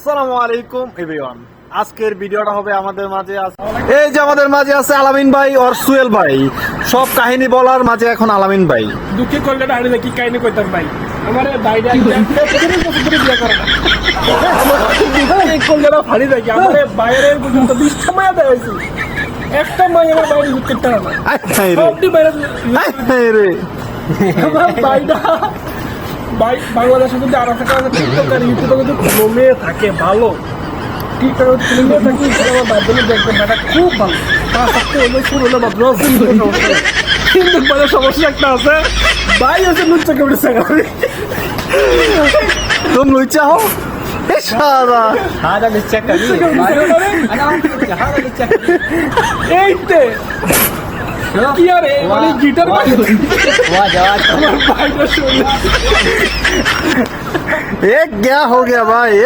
আসসালামু আলাইকুম এভরিওয়ান আজকের ভিডিওটা হবে আমাদের মাঝে আছে এই যে আমাদের মাঝে আছে আলামিন ভাই আর সুয়েল ভাই। সব কাহিনী বলার মাঝে এখন আলামিন ভাই। দুঃখে কলকাতা হারিয়ে কি কাহিনী কইতাম ভাই। আমার বাইরে বিয়ে করে না। কলকাতা ফাড়ি দেখি। আমার বাইরের পর্যন্ত বিশটা মায়া দেওয়া একটা মায়া আমার বাইরে ঘুরতে পারে না। আই রে। সবটি বাইরে আই রে। আমার বাইরা বাই বাংলাদেশে যদি আরও থাকা টিকটক ইউটিউবে কিন্তু কমে থাকে ভালো টিকটক কমে থাকে আমার মাধ্যমে দেখবেন এটা খুব ভালো। তা সত্ত্বেও হলো শুরু হলো মাত্র কিন্তু পরে সমস্যা একটা আছে ভাই হচ্ছে লুচ্চা কেমন সাগাবে তুম লুচ্চা হও সারা। সারা লুচ্চা কি আরে? গিটার মানে বাজে। আমার ভাইটা শুনলে ये क्या हो गया भाई?